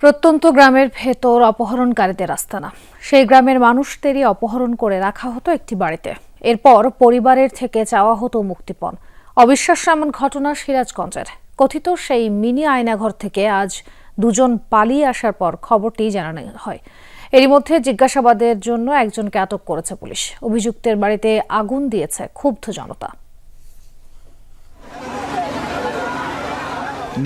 প্রত্যন্ত গ্রামের ভেতর অপহরণকারীদের আস্তানা। সেই গ্রামের মানুষদেরই অপহরণ করে রাখা হতো একটি বাড়িতে। এরপর পরিবারের থেকে চাওয়া হতো মুক্তিপণ। অবিশ্বাস্য এমন ঘটনা সিরাজগঞ্জের। কথিত সেই মিনি আয়নাঘর থেকে আজ দুজন পালিয়ে আসার পর খবরটি জানানো হয়। এরই মধ্যে জিজ্ঞাসাবাদের জন্য একজনকে আটক করেছে পুলিশ। অভিযুক্তের বাড়িতে আগুন দিয়েছে ক্ষুব্ধ জনতা।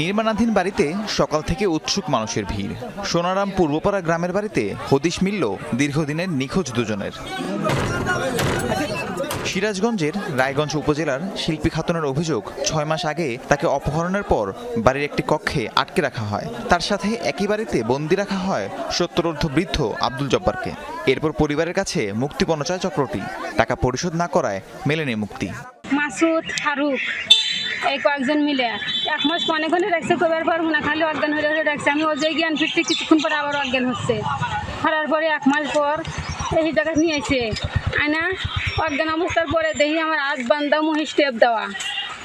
নির্মাণাধীন বাড়িতে সকাল থেকে উৎসুক মানুষের ভিড়। সোনারাম পূর্বপাড়া গ্রামের বাড়িতে হদিশ মিলল দীর্ঘদিনের নিখোঁজ দুজনের। সিরাজগঞ্জের রায়গঞ্জ উপজেলার শিল্পী খাতুনের অভিযোগ, ছয় মাস আগে তাকে অপহরণের পর বাড়ির একটি কক্ষে আটকে রাখা হয়। তার সাথে একই বাড়িতে বন্দি রাখা হয় সত্তরোর্ধ বৃদ্ধ আব্দুল জব্বারকে। এরপর পরিবারের কাছে মুক্তিপণ চায় চক্রটি। টাকা পরিশোধ না করায় মেলেনি মুক্তি। মাসুদ, ফারুক এই কয়েকজন মিলে। এক মাস অনেক ঘণ্টা রাখছে কবার পারব না, খালি অজ্ঞান হয়ে হয়ে রাখছে আমি অজয় জ্ঞান ফিরতে কিছুক্ষণ পর আবার অজ্ঞান হচ্ছে। হারার পরে এক মাস পর এই জায়গা নিয়ে এসে আয়না, অজ্ঞান অবস্থার পরে দেখি আমার আজ বান্ধা মহিষ টেপ দেওয়া।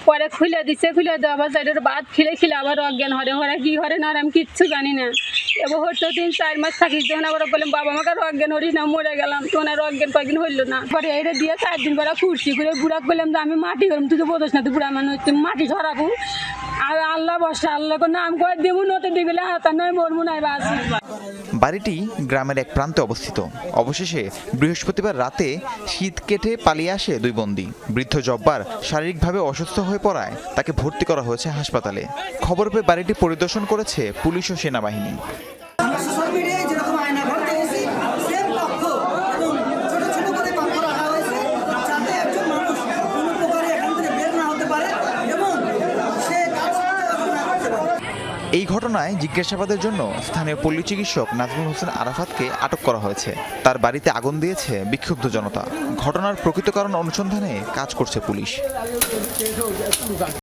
পরে খুলে দিছে, খুলে দেওয়া আবার সাইডের বাদ খিলে খিলে আবার অজ্ঞান হরে হরে, কি হরে না আমি কিচ্ছু জানি না। এবার হয়তো তিন, চার মাস থাকিস যখন আবার বললাম বাবা, আমাকে অজ্ঞান হরিস না, মরে গেলাম। তখন আর অজ্ঞান কয়েকদিন হইল না। পরে এইটা দিয়ে চার দিন পরে খুঁড়ছি করে বুড়া করলাম যে আমি মাটি করলাম তুই তো বোধস না, তুই বুড়া মানুষ তুমি মাটি ছড়াবো আর আল্লাহ বসা আল্লাহ নাম করে দেবো নতে দিবে হাতা নয় মরমু নাই বাস বাড়িটি গ্রামের এক প্রান্তে অবস্থিত। অবশেষে বৃহস্পতিবার রাতে শীত কেটে পালিয়ে আসে দুই বন্দী। বৃদ্ধ জব্বার শারীরিকভাবে অসুস্থ হয়ে পড়ায়, তাকে ভর্তি করা হয়েছে হাসপাতালে। খবর পেয়ে বাড়িটি পরিদর্শন করেছে পুলিশ ও সেনাবাহিনী আমরা সোশ্যাল মিডিয়ায় যেরকম আয়না ঘর দেখেছি সেম কক্ষ এবং ছোট ছোট করে কক্ষ রাখা হয়েছে যাতে একজন মানুষ কোনো প্রকারে এখান থেকে বের না হতে পারে এবং সে কাজ না করতে পারে এই ঘটনায় জিজ্ঞাসাবাদের জন্য স্থানীয় পল্লী চিকিৎসক নাজমুল হোসেন আরাফাতকে আটক করা হয়েছে। তার বাড়িতে আগুন দিয়েছে বিক্ষুব্ধ জনতা। ঘটনার প্রকৃত কারণ অনুসন্ধানে কাজ করছে পুলিশ।